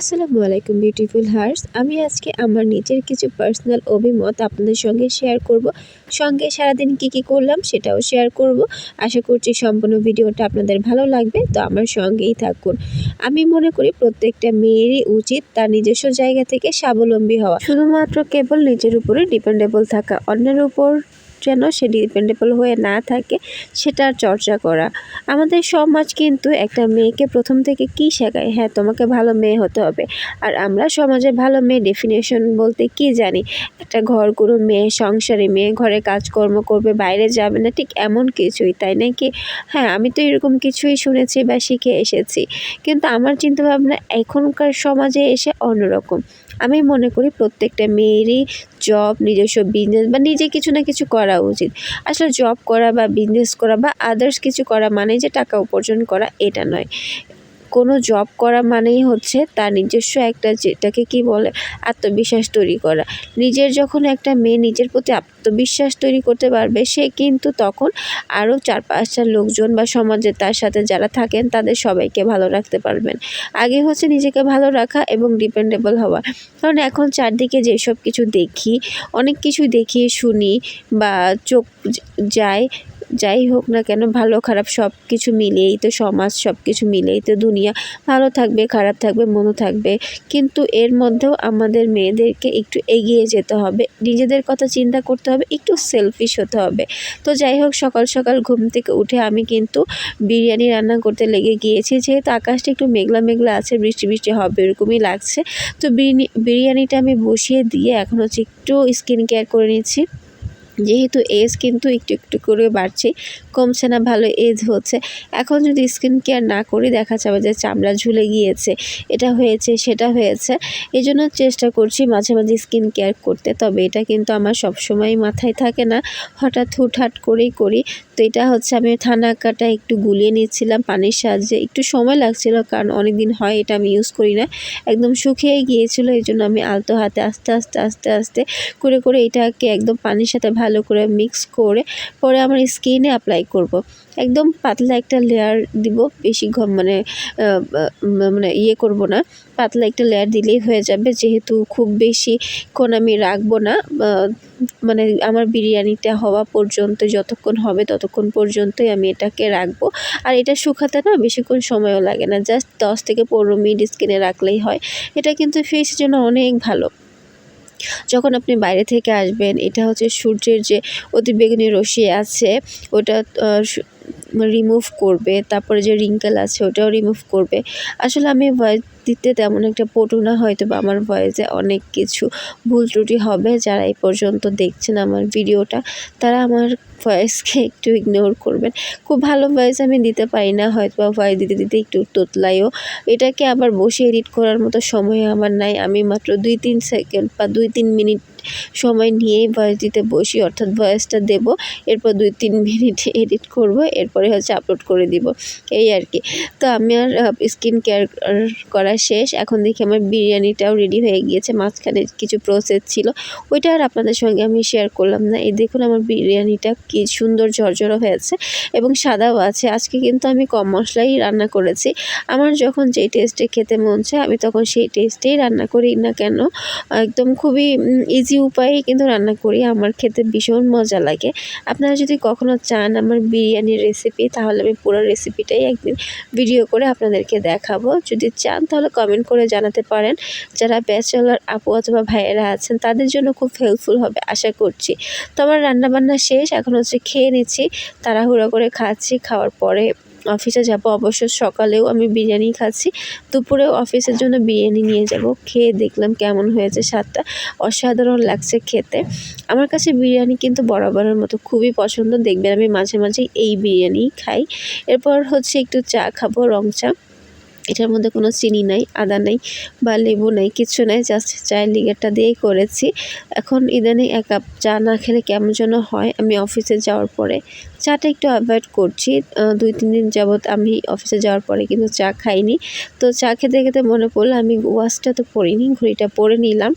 আসসালামু আলাইকুম beautiful hertz আমি আজকে আমার নিজের কিছু পার্সোনাল অভিমত আপনাদের সঙ্গে শেয়ার করব। সঙ্গে সারাদিন কি কি করলাম সেটাও শেয়ার করব। আশা করছি সম্পূর্ণ ভিডিওটা আপনাদের ভালো লাগবে, তো আমার সঙ্গেই থাকুন। আমি মনে করি প্রত্যেকটা মেয়েরই উচিত তার নিজস্ব জায়গা থেকে স্বাবলম্বী হওয়া। শুধুমাত্র কেবল নিজের উপরে ডিপেন্ডেবল থাকা, অন্যের উপর যেন সে ডিপেন্ডেবল হয়ে না থাকে, সেটার চর্চা করা। আমাদের সমাজ কিন্তু একটা মেয়েকে প্রথম থেকে কি শেখায়? হ্যাঁ তোমাকে ভালো মেয়ে হতে হবে। আর আমরা সমাজে ভালো মেয়ে ডেফিনেশন বলতে কি জানি? একটা ঘর কোনো মেয়ে, সংসারে মেয়ে, ঘরে কাজকর্ম করবে, বাইরে যাবে না, ঠিক এমন কিছুই, তাই নাকি হ্যাঁ আমি তো এরকম কিছুই শুনেছি বা শিখে এসেছি। কিন্তু আমার চিন্তাভাবনা এখনকার সমাজে এসে অন্যরকম। আমি মনে করি প্রত্যেকটা মেয়েরই জব নিজস্ব বিজনেস বা নিজে কিছু না কিছু করা উচিত। আসলে জব করা বা বিজনেস করা বা আদার্স কিছু করা মানে যে টাকা উপার্জন করা, এটা নয়। কোনো জব করা মানেই হচ্ছে তার নিজস্ব একটা যেটাকে কি বলে, আত্মবিশ্বাস তৈরি করা। নিজের যখন একটা মেয়ে নিজের প্রতি আত্মবিশ্বাস তৈরি করতে পারবে, সে কিন্তু তখন আরও চার পাঁচটা লোকজন বা সমাজে তার সাথে যারা থাকেন তাদের সবাইকে ভালো রাখতে পারবেন। আগে হচ্ছে নিজেকে ভালো রাখা এবং ডিপেন্ডেবল হওয়া। কারণ এখন চারদিকে যেসব কিছু দেখি, অনেক কিছু দেখি, শুনি বা চোখ যায় যাই হোক না কেন, ভালো খারাপ সব কিছু মিলিয়েই তো, সমাজ সব কিছু মিলেই তো দুনিয়া ভালো থাকবে, খারাপ থাকবে, মন্দ থাকবে। কিন্তু এর মধ্যেও আমাদের মেয়েদেরকে একটু এগিয়ে যেতে হবে, নিজেদের কথা চিন্তা করতে হবে, একটু সেলফিশ হতে হবে। তো যাই হোক, সকাল সকাল ঘুম থেকে উঠে আমি কিন্তু বিরিয়ানি রান্না করতে লেগে গিয়েছি, যেহেতু আকাশটা একটু মেঘলা মেঘলা আছে, বৃষ্টি বৃষ্টি হবে এরকমই লাগছে। তো বিরিয়ানি, বিরিয়ানিটা আমি বসিয়ে দিয়ে এখন হচ্ছে একটু স্কিন কেয়ার করে নিচ্ছি। যেহেতু এজ কিন্তু একটু একটু করে বাড়ছে, কমছে না, ভালো এজ হচ্ছে। এখন যদি স্কিন কেয়ার না করি, দেখা যাবে যে চামড়া ঝুলে গিয়েছে, এটা হয়েছে, সেটা হয়েছে। এই জন্য চেষ্টা করছি মাঝে মাঝে স্কিন কেয়ার করতে, তবে এটা কিন্তু আমার সবসময় মাথায় থাকে না। হঠাৎ, হুটহাট করেই করি। তো এটা হচ্ছে আমি থানা কাটা একটু গুলিয়ে নিচ্ছিলাম পানির সাহায্যে। একটু সময় লাগছিল, কারণ অনেক দিন হয় এটা আমি ইউজ করি না। একদম শুকিয়ে গিয়েছিল এই জন্য আমি আলতো হাতে আস্তে আস্তে আস্তে আস্তে করে করে এটাকে একদম পানির সাথে করে মিক্স করে পরে আমার স্কিনে অ্যাপ্লাই করব। একদম পাতলা একটা লেয়ার দিব, বেশি মানে মানে ইয়ে করব না। পাতলা একটা লেয়ার দিলেই হয়ে যাবে। যেহেতু খুব বেশিক্ষণ আমি রাখব না মানে আমার বিরিয়ানিটা হওয়া পর্যন্ত যতক্ষণ হবে ততক্ষণ পর্যন্তই আমি এটাকে রাখব। আর এটা শুকাতে না বেশিক্ষণ সময়ও লাগে না। জাস্ট দশ থেকে পনেরো মিনিট স্কিনে রাখলেই হয়। এটা কিন্তু ফেসের জন্য অনেক ভালো। যখন আপনি বাইরে থেকে আসবেন, এটা হচ্ছে সূর্যের যে অতিবেগুনি রশ্মি আছে, ওটা রিমুভ করবে, তারপরে যে রিঙ্কেল আছে, ওটাও রিমুভ করবে। আসলে আমি দিতে তেমন একটা পটু না হয়তো বা আমার ভয়েসে অনেক কিছু ভুল ত্রুটি হবে। যারা এই পর্যন্ত দেখছেন আমার ভিডিওটা, তারা আমার ভয়েসকে একটু ইগনোর করবেন। খুব ভালো ভয়েস আমি দিতে পারি না হয়তো বা ভয়েস দিতে দিতে একটু তোতলাইও এটাকে আবার বসে এডিট করার মতো সময় আমার নাই। আমি মাত্র দুই তিন সেকেন্ড বা দুই তিন মিনিট সময় নিয়েই ভয়েস দিতে বসি, অর্থাৎ ভয়েসটা দেব, এরপর দুই তিন মিনিট এডিট করব, এরপরে হচ্ছে আপলোড করে দিব। এই আর কি। তো আমি আর স্কিন কেয়ার করা শেষ। এখন দেখি আমার বিরিয়ানিটাও রেডি হয়ে গিয়েছে। মাঝখানে কিছু প্রসেস ছিল। ওইটা আর আপনাদের সঙ্গে আমি শেয়ার করলাম না। এই দেখুন আমার বিরিয়ানিটা কি সুন্দর ঝরঝরো হয়েছে এবং সাদাও আছে। আজকে কিন্তু আমি কম মশলাই রান্না করেছি। আমার যখন যেই টেস্টে খেতে মন চায়, আমি তখন সেই টেস্টেই রান্না করি না কেন? একদম খুবই ইজি উপায়েই কিন্তু রান্না করি। আমার খেতে ভীষণ মজা লাগে। আপনারা যদি কখনও চান আমার বিরিয়ানির রেসিপি তাহলে আমি পুরো রেসিপিটাই একদিন ভিডিও করে আপনাদেরকে দেখাবো। যদি চান তাহলে কমেন্ট করে জানাতে পারেন। যারা ব্যাচেলার আপু অথবা ভাইয়েরা আছেন, তাদের জন্য খুব হেল্পফুল হবে, আশা করছি। তো আমার রান্নাবান্না শেষ, এখন হচ্ছে খেয়ে নিচ্ছি। তাড়াহুড়ো করে খাচ্ছি, খাওয়ার পরে অফিসে যাব। অবশ্য সকালেও আমি বিরিয়ানি খাচ্ছি। দুপুরেও অফিসের জন্য বিরিয়ানি নিয়ে যাব। খেয়ে দেখলাম কেমন হয়েছে স্বাদটা। অসাধারণ লাগছে খেতে। আমার কাছে বিরিয়ানি কিন্তু বরাবরের মতো খুবই পছন্দ। দেখবেন আমি মাঝে মাঝে এই বিরিয়ানি খাই। এরপর হচ্ছে একটু চা খাব, রং চা। এটার মধ্যে কোনো চিনি নাই, আদা নাই বা লেবু নাই কিছু নাই জাস্ট চায়ের লিগারটা দিয়েই করেছি। এখন ইদানিং এক কাপ চা না খেলে কেমন যেন হয়, আমি অফিসে যাওয়ার পরে চাটা একটু অ্যাভয়েড করছি। দুই, তিন দিন যাবৎ আমি অফিসে যাওয়ার পরে কিন্তু চা খাইনি। তো চা খেতে খেতে মনে পড়ল, আমি ওয়াচটা তো পরিনি, ঘড়িটা পরে নিলাম।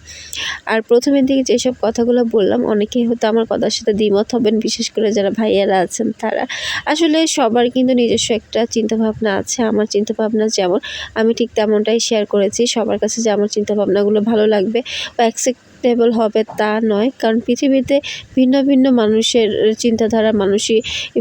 আর প্রথমের দিকে যেসব কথাগুলো বললাম, অনেকেই হয়তো আমার কথার সাথে দ্বিমত হবেন, বিশেষ করে যারা ভাইয়ারা আছেন তারা। আসলে সবার কিন্তু নিজস্ব একটা চিন্তাভাবনা আছে, আমার চিন্তাভাবনা যেমন আমি ঠিক তেমনটাই শেয়ার করেছি। সবার কাছে যে আমার চিন্তাভাবনাগুলো ভালো লাগবে বা অ্যাকসেপ্টেবল হবে তা নয়। কারণ পৃথিবীতে ভিন্ন ভিন্ন মানুষের চিন্তাধারা মানুষই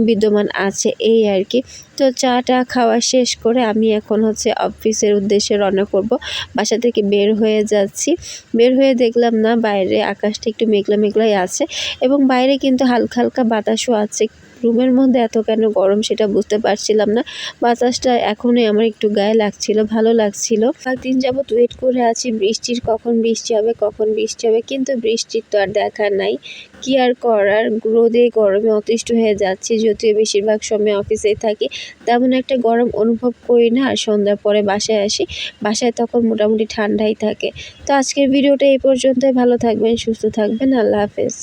বিদ্যমান আছে, এই আর কি। তো চাটা খাওয়া শেষ করে আমি এখন হচ্ছে অফিসের উদ্দেশ্যে রওনা করব। বাসা থেকে বের হয়ে যাচ্ছি। বের হয়ে দেখলাম না, বাইরে আকাশটা একটু মেঘলা মেঘলাই আছে এবং বাইরে কিন্তু হালকা হালকা বাতাসও আছে। রুমের মধ্যে এত কেন গরম সেটা বুঝতে পারছিলাম না। বাতাসটা এখনই আমার একটু গায়ে লাগছিল, ভালো লাগছিল। কয়েকদিন যাবত ওয়েট করে আছি, বৃষ্টির কখন বৃষ্টি হবে, কখন বৃষ্টি হবে, কিন্তু বৃষ্টির তো আর দেখা নাই। কি আর করার? রোদে গরমে অতিষ্ঠ হয়ে যাচ্ছি, যদিও বেশিরভাগ সময় অফিসেই থাকি। তেমন একটা গরম অনুভব করি না, আর সন্ধ্যার পরে বাসায় আসি। বাসায় তখন মোটামুটি ঠান্ডাই থাকে। তো আজকের ভিডিওটা এই পর্যন্তই, ভালো থাকবেন, সুস্থ থাকবেন, আল্লাহ হাফেজ।